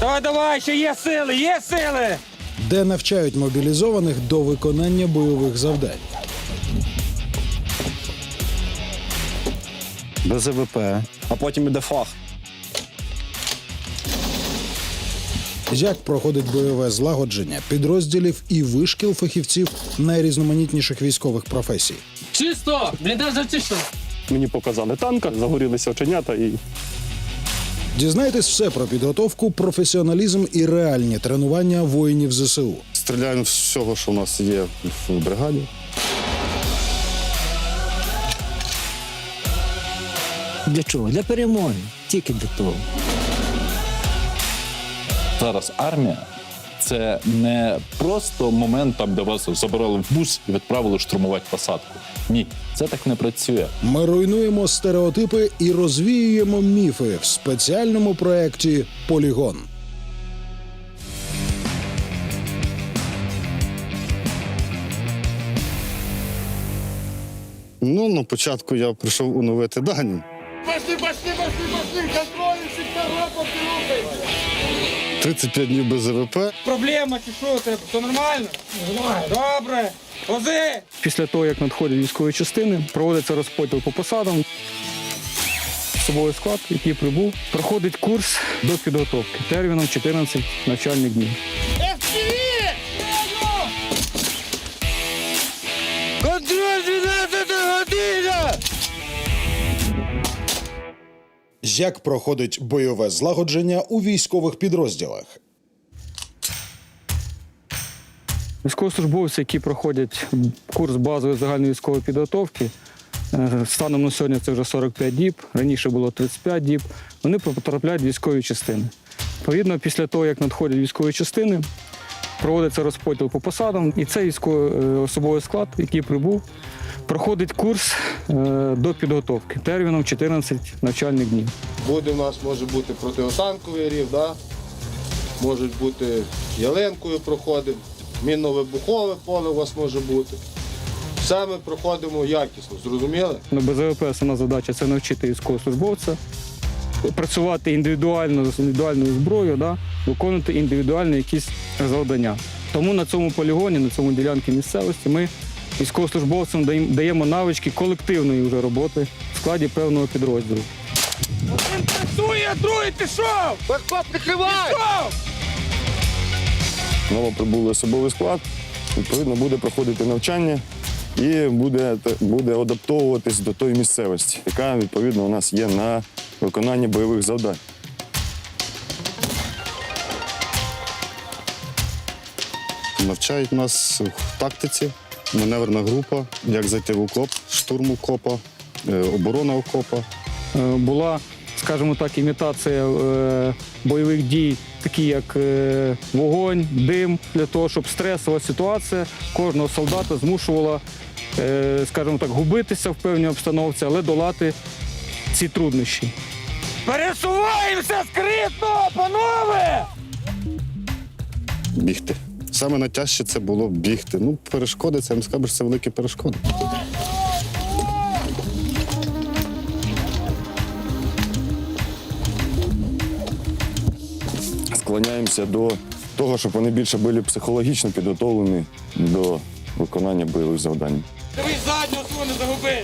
Давай, давай, ще є сили, є сили! де навчають мобілізованих до виконання бойових завдань. Без ВП, а потім іде фах. Як проходить бойове злагодження підрозділів і вишкіл фахівців найрізноманітніших військових професій. Чисто! Бліндаж зачищено. Мені показали танка, загорілися оченята і Дізнайтесь все про підготовку, професіоналізм і реальні тренування воїнів ЗСУ. стріляємо з всього, що в нас є в бригаді. Для чого? Для перемоги. Тільки для того. Зараз армія це не просто момент, там, де вас забрали в бус і відправили штурмувати посадку. Ні, це так не працює. Ми руйнуємо стереотипи і розвіюємо міфи в спеціальному проєкті Полігон. Ну, на початку я прийшов оновити дані. Пошли, пошли, пошли, пошли! Контроль, сектора, рухайте! 35 днів без ВП. Проблема чи що у? Все нормально? Добре! Вози! Після того, як надходять військові частини, проводиться розподіл по посадам. Особовий склад, який прибув, проходить курс до підготовки терміном 14 навчальних днів. Як проходить бойове злагодження у військових підрозділах? Військовослужбовці, які проходять курс базової загальної військової підготовки, е, станом на сьогодні це вже 45 діб, раніше було 35 діб, вони потрапляють в військові частини. Відповідно, після того, як надходять військові частини, проводиться розподіл по посадам, і цей військовий е, особовий склад, який прибув, проходить курс е, до підготовки терміном 14 навчальних днів. Буде у нас може бути протитанковий рів, да? можуть бути ялинкою проходимо, мінно-вибухове поле у вас може бути. Все ми проходимо якісно, зрозуміли? Ну, АВП основна задача це навчити військовослужбовця працювати індивідуально з індивідуальною зброєю, да, виконувати індивідуальні якісь завдання. Тому на цьому полігоні, на цьому ділянці місцевості ми військовослужбовцям даємо- навички колективної вже роботи в складі певного підрозділу. Один працює, другий пішов! Бекпоп, прикривай! Пішов! Новоприбулий особовий склад. Відповідно, буде проходити навчання і буде, буде адаптовуватись до тої місцевості, яка відповідно у нас є на виконання бойових завдань. Навчають нас в тактиці, маневрна група, як зайти в окоп, штурм окопа, е, оборона окопа. Е, Була, скажімо так, імітація е, бойових дій, такі як вогонь, дим, для того, щоб стресова ситуація кожного солдата змушувала, скажімо так, губитися в певній обстановці, але долати ці труднощі. Пересуваємося скритно, панове! бігти. Саме найтяжче це було бігти. Ну, перешкоди, це я вам скажу, що це великі перешкоди. Склоняємося до того, щоб вони більше були психологічно підготовлені до виконання бойових завдань. Дивись заднього свого не загуби!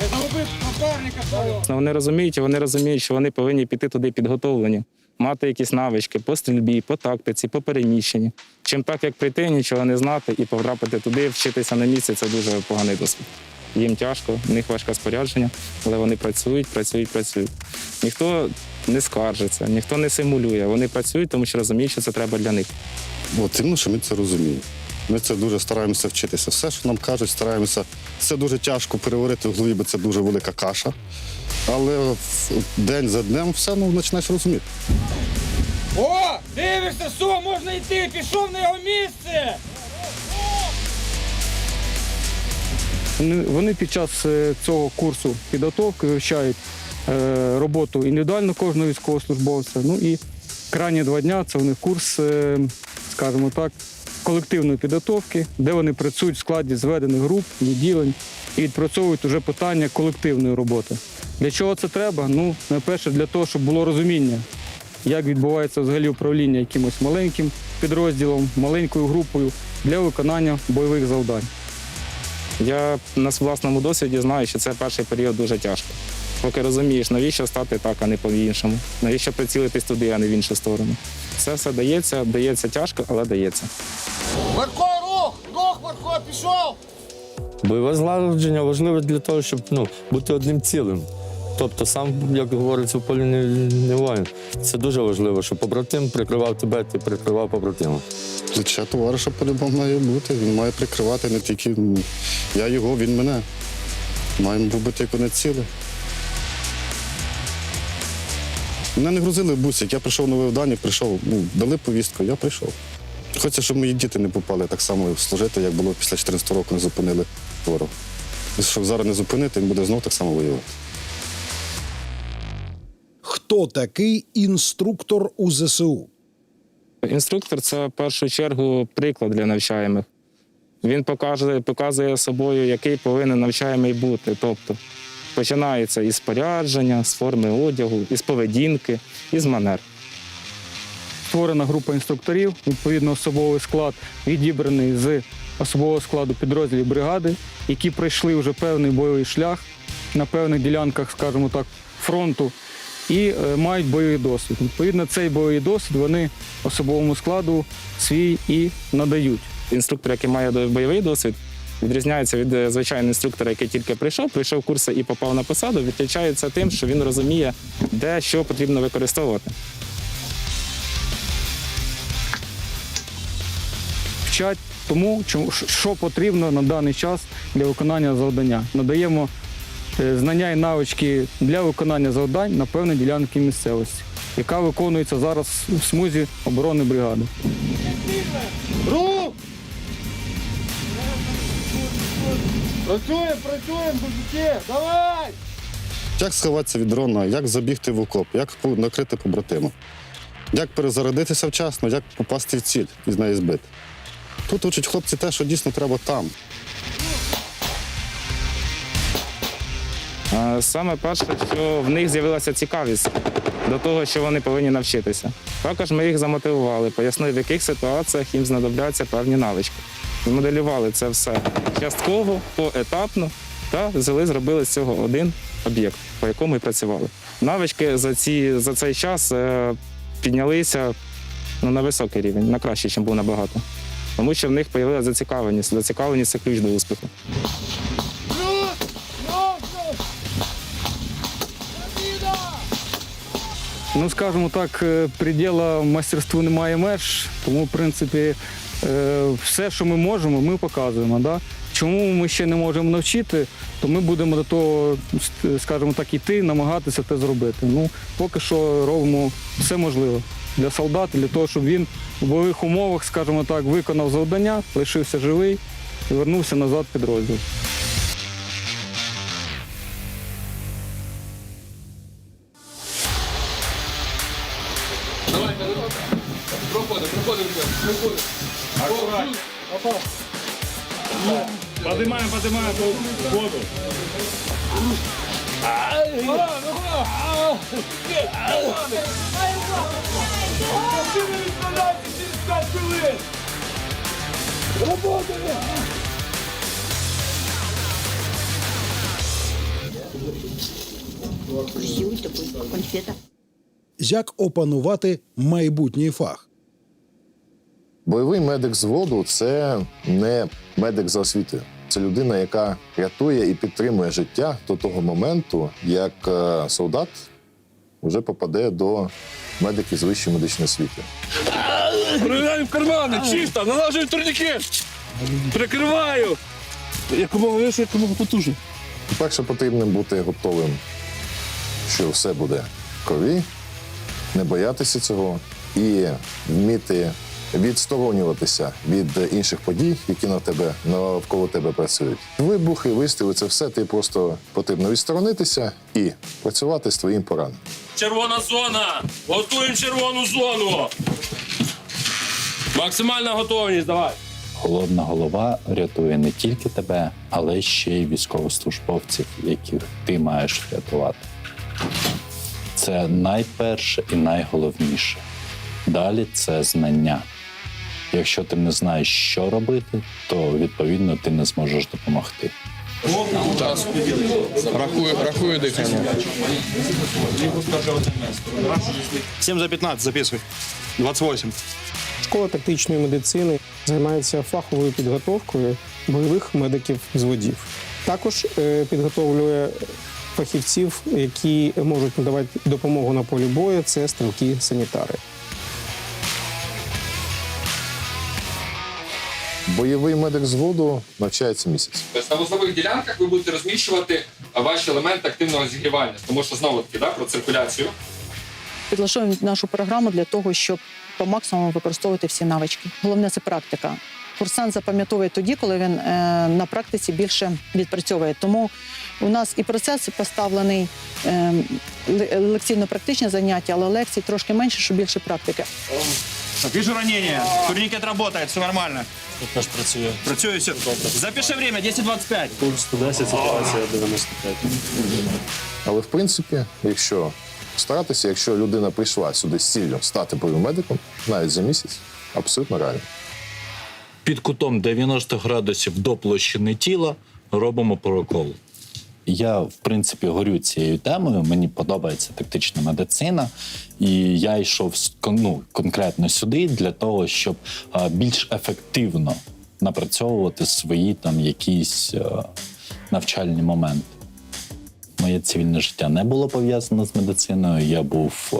Не загуби напарника свого! Вони розуміють, вони розуміють, що вони повинні піти туди підготовлені, мати якісь навички по стрільбі, по тактиці, по переміщенні. Чим так, як прийти, нічого не знати і потрапити туди, вчитися на місці це дуже поганий досвід. Їм тяжко, в них важке спорядження, але вони працюють, працюють, працюють. Ніхто не скаржиться, ніхто не симулює. Вони працюють, тому що розуміють, що це треба для них. От іменно, що ми це розуміємо. Ми це дуже стараємося вчитися. Все, що нам кажуть, стараємося. Це дуже тяжко переварити в голові, бо це дуже велика каша. Але день за днем все ну, починаєш розуміти. О! Дивишся, що, можна йти, пішов на його місце! Вони, вони під час е, цього курсу підготовки вивчають е, роботу індивідуально кожного військовослужбовця. Ну і крайні два дня це у них курс, е, скажімо так, колективної підготовки, де вони працюють в складі зведених груп, відділень і відпрацьовують уже питання колективної роботи. Для чого це треба? Ну, найперше, для того, щоб було розуміння, як відбувається взагалі управління якимось маленьким підрозділом, маленькою групою для виконання бойових завдань. Я на власному досвіді знаю, що це перший період дуже тяжко. Поки розумієш, навіщо стати так, а не по-іншому, навіщо прицілитись туди, а не в іншу сторону. Це все дається, дається тяжко, але дається. Марко, рух! Рух, Марко, пішов! Бойове злагодження важливе для того, щоб ну, бути одним цілим. Тобто, сам, як говориться, в полі не, не воїн. Це дуже важливо, щоб побратим прикривав тебе, ти прикривав побратима. Плече товариша по-любому має бути. Він має прикривати не тільки я його, він мене. Маємо бути як вони цілі. Мене не грузили в бусик, я прийшов нове вдання, прийшов, ну, дали повістку, я прийшов. Хочеться, щоб мої діти не попали так само служити, як було після 14 року, не зупинили ворог. Щоб зараз не зупинити, він буде знов так само воювати. Хто такий інструктор у ЗСУ? Інструктор це в першу чергу приклад для навчаємих. Він показує, показує собою, який повинен навчаємий бути. Тобто починається із спорядження, з форми одягу, із поведінки, із манер. Створена група інструкторів, відповідно особовий склад відібраний з особового складу підрозділів бригади, які пройшли вже певний бойовий шлях на певних ділянках, скажімо так, фронту, і е, мають бойовий досвід. Відповідно, цей бойовий досвід вони особовому складу свій і надають. Інструктор, який має бойовий досвід, відрізняється від е, звичайного інструктора, який тільки прийшов, пройшов курси і попав на посаду, відрізняється тим, що він розуміє, де що потрібно використовувати. вчать тому, що потрібно на даний час для виконання завдання. Надаємо знання і навички для виконання завдань на певній ділянці місцевості, яка виконується зараз в смузі оборони бригади. Рух! Працюємо, працюємо, мужики! Давай! Як сховатися від дрона, як забігти в окоп, як накрити побратима, як перезарядитися вчасно, як попасти в ціль і з неї збити. Тут учать хлопці те, що дійсно треба там. Саме перше, що в них з'явилася цікавість до того, що вони повинні навчитися. Також ми їх замотивували, пояснили, в яких ситуаціях їм знадобляться певні навички. Змоделювали це все частково, поетапно та взяли, зробили з цього один об'єкт, по якому і працювали. Навички за, ці, за цей час е, піднялися ну, на високий рівень, на кращий, ніж був набагато. Тому що в них з'явилася зацікавленість. Зацікавленість це ключ до успіху. Ну, скажімо так, е, приділа мастерству немає меж, тому, в принципі, е, все, що ми можемо, ми показуємо. Да? Чому ми ще не можемо навчити, то ми будемо до того, с- скажімо так, іти, намагатися це зробити. Ну, поки що робимо все можливе для солдата, для того, щоб він в бойових умовах, скажімо так, виконав завдання, лишився живий і вернувся назад в підрозділ. Подимаємо воду. Жуй. Як опанувати майбутній фах? Бойовий медик з воду це не медик за освітою. Це людина, яка рятує і підтримує життя до того моменту, як е, солдат вже попаде до медиків з вищої медичної освіти. Перевіряю в кармани, чисто, налажую турнікет. Прикриваю. Якомога вище, якомога потужно. Перше потрібно бути готовим, що все буде в крові, не боятися цього і вміти відсторонюватися від інших подій, які на тебе навколо тебе працюють. Вибухи, вистріли це все ти просто потрібно відсторонитися і працювати з твоїм пораненням. Червона зона. Готуємо червону зону. Максимальна готовність, давай. Холодна голова рятує не тільки тебе, але ще й військовослужбовців, яких ти маєш врятувати. Це найперше і найголовніше. Далі це знання. Якщо ти не знаєш, що робити, то відповідно ти не зможеш допомогти. Рахую, рахую дихання. 7 за 15, записуй. 28. Школа тактичної медицини займається фаховою підготовкою бойових медиків з водів. Також е, підготовлює фахівців, які можуть надавати допомогу на полі бою. Це стрілки-санітари. Бойовий медик зводу навчається місяць. Тобто на вузлових ділянках ви будете розміщувати ваші елементи активного зігрівання, тому що знову таки да, про циркуляцію. Підлаштовуємо нашу програму для того, щоб по максимуму використовувати всі навички. Головне це практика. Курсант запам'ятовує тоді, коли він е, на практиці більше відпрацьовує. Тому у нас і процес поставлений е, лекційно-практичні заняття, але лекцій трошки менше, щоб більше практики. Вижу ранение. Турникет работает, все нормально. Теж працює. Працює все. Запиши время, 10.25. Курс 110, ситуація 95. Але в принципі, якщо старатися, якщо людина прийшла сюди з ціллю стати бойовим медиком, навіть за місяць, абсолютно реально. Під кутом 90 градусів до площини тіла робимо прокол. Я, в принципі, горю цією темою. Мені подобається тактична медицина, і я йшов ну, конкретно сюди для того, щоб більш ефективно напрацьовувати свої там якісь навчальні моменти. Моє цивільне життя не було пов'язане з медициною. Я був е,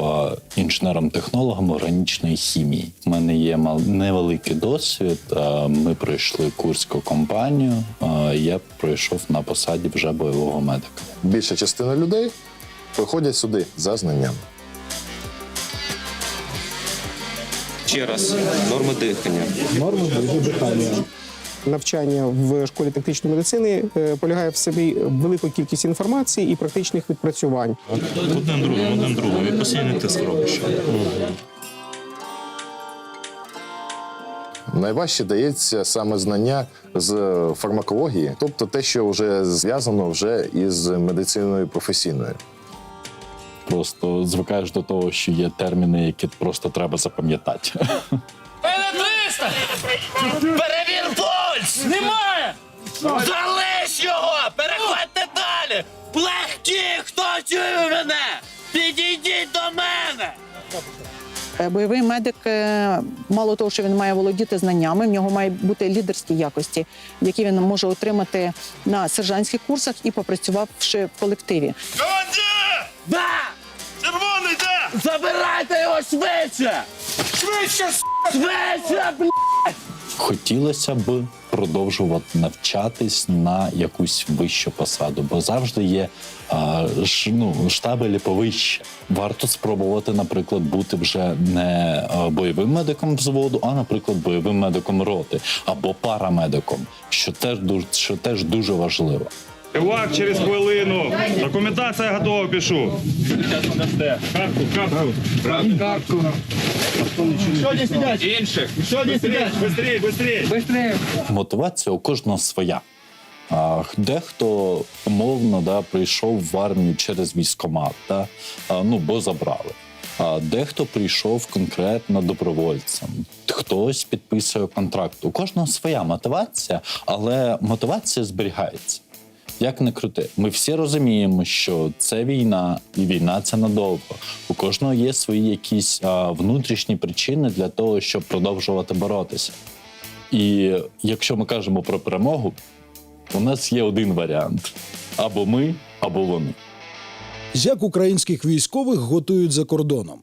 інженером-технологом органічної хімії. У мене є мал- невеликий досвід. Е, ми пройшли курську компанію. Е, я пройшов на посаді вже бойового медика. Більша частина людей приходять сюди за знаннями. Ще раз. Норми дихання. Норми дихання. Навчання в школі тактичної медицини е, полягає в собі велику кількість інформації і практичних відпрацювань. Один другий, один другий. І постійний тиск робиш. Найважче дається саме знання з фармакології, тобто те, що вже зв'язано вже із медициною професійною. Просто звикаєш до того, що є терміни, які просто треба запам'ятати. Перевір пульс! Немає! Залиш його! Переходьте далі! Легкі, хто чує мене? Підійдіть до мене! Е, Бойовий медик, е, мало того, що він має володіти знаннями, в нього має бути лідерські якості, які він може отримати на сержантських курсах і попрацювавши в колективі. Командир! Да! Червоний де? Забирайте його швидше! Швидше, Швидше, бля! Хотілося б продовжувати навчатись на якусь вищу посаду, бо завжди є а, ж, ну, штабелі повище. Варто спробувати, наприклад, бути вже не а, бойовим медиком взводу, а, наприклад, бойовим медиком роти або парамедиком, що теж дуже, що теж дуже важливо. Івак через хвилину. Документація готова, пишу. Картку, картку. Картку. Що не сидять? Інших. Що не сидять? Быстрей, быстрей. мотивація у кожного своя. А, дехто умовно да, прийшов в армію через військомат, да, а, ну бо забрали. А дехто прийшов конкретно добровольцем, хтось підписує контракт. У кожного своя мотивація, але мотивація зберігається. Як не крути, ми всі розуміємо, що це війна, і війна це надовго. У кожного є свої якісь а, внутрішні причини для того, щоб продовжувати боротися. І якщо ми кажемо про перемогу, у нас є один варіант: або ми, або вони. Як українських військових готують за кордоном?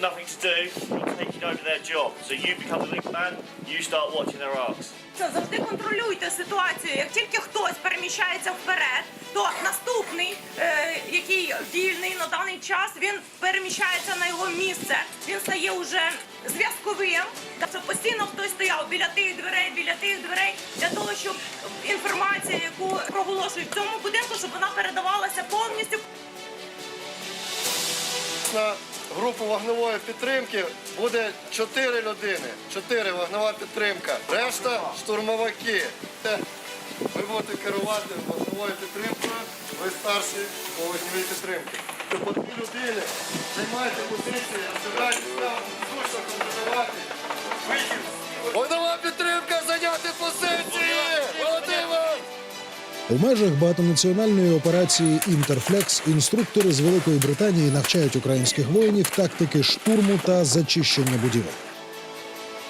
nothing to do, you're taking over their job. So you become the lead man, you start watching their arcs. Це завжди контролюйте ситуацію. Як тільки хтось переміщається вперед, то наступний, е, який вільний на даний час, він переміщається на його місце. Він стає уже зв'язковим. Щоб постійно хтось стояв біля тих дверей, біля тих дверей, для того, щоб інформація, яку проголошують в цьому будинку, щоб вона передавалася повністю групу вогневої підтримки буде чотири людини, чотири вогнева підтримка. Решта штурмовики. Ви будете керувати вогневою підтримкою, ви старші по вогневій підтримці. То по дві людини займайте позиції, розбирайтеся, зручно контролювати. Вихід. Вогнева підтримка, зайняти позиції! У межах багатонаціональної операції Інтерфлекс інструктори з Великої Британії навчають українських воїнів тактики штурму та зачищення будівель.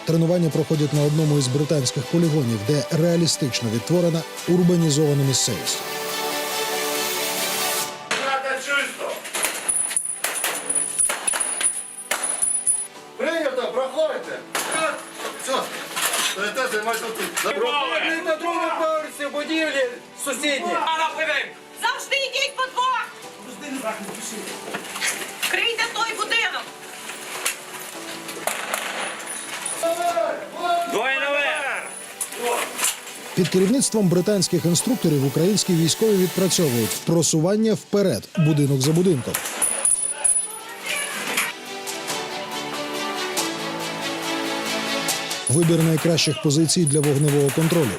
Тренування проходять на одному із британських полігонів, де реалістично відтворена урбанізована місцевість. Сусідні. Завжди йдіть по двох! Крийте той будинок! Під керівництвом британських інструкторів українські військові відпрацьовують просування вперед, будинок за будинком. Вибір найкращих позицій для вогневого контролю.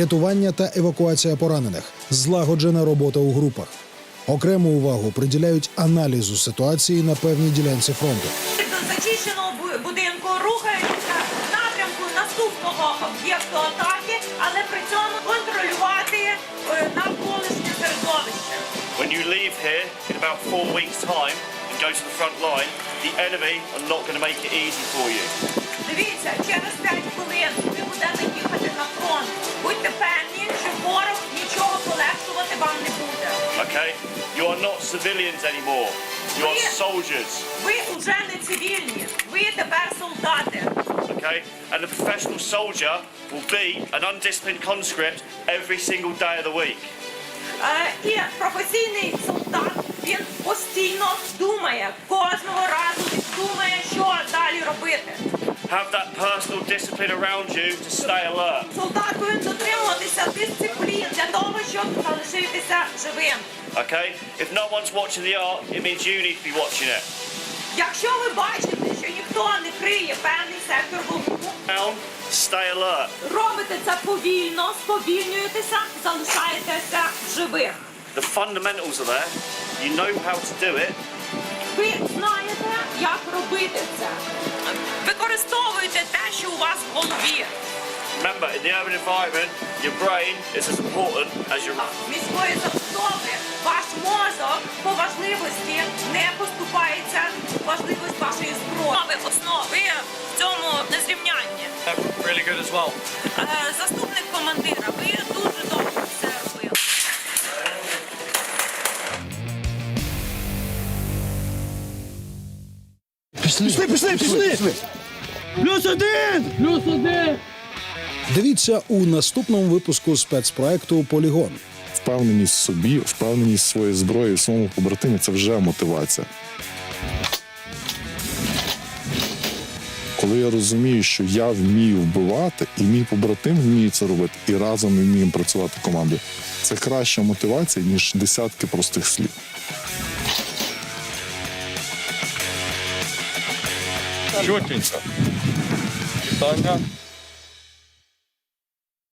Рятування та евакуація поранених, злагоджена робота у групах. Окрему увагу приділяють аналізу ситуації на певній ділянці фронту. До зачищеного будинку рухаються в напрямку наступного об'єкту атаки, але при цьому контролювати е, навколишнє середовище. When you leave here in about four weeks' time and go to the front line, the enemy are not going to make it easy for you. Дивіться, через 5 хвилин ви будете на фронт. Будьте певні, що ворог нічого полегшувати вам не буде. Okay? You are not civilians anymore. You are Yeah. soldiers. Ви вже не цивільні, ви тепер солдати. Okay? And the professional soldier will be an undisciplined conscript every single day of the week. Е, і професійний солдат він постійно думає, кожного разу він думає, що далі робити. Have that personal discipline around you to stay alert. Солдат повинен дотримуватися дисциплін для того, щоб залишитися живим. Okay? If no one's watching the art, it means you need to be watching it. Якщо ви бачите, що ніхто не криє певний сектор вогню, Down, stay alert. робите це повільно, сповільнюєтеся, залишаєтеся живих. The fundamentals are there. You know how to do it. Ви знаєте, як робити це. Використовуйте те, що у вас в голові. Remember, in the urban environment, your brain is as important as your Міської забудови ваш мозок по важливості не поступається в важливість вашої зброї. Основи в цьому незрівнянні. really good as well. Е, Заступник командира, ви дуже Дивіться у наступному випуску спецпроекту Полігон. Впевненість в собі, впевненість в своїй зброї, в своєму побратимі це вже мотивація. Коли я розумію, що я вмію вбивати, і мій побратим вміє це робити, і разом ми вміємо працювати командою, це краща мотивація, ніж десятки простих слів. Чотенько. Питання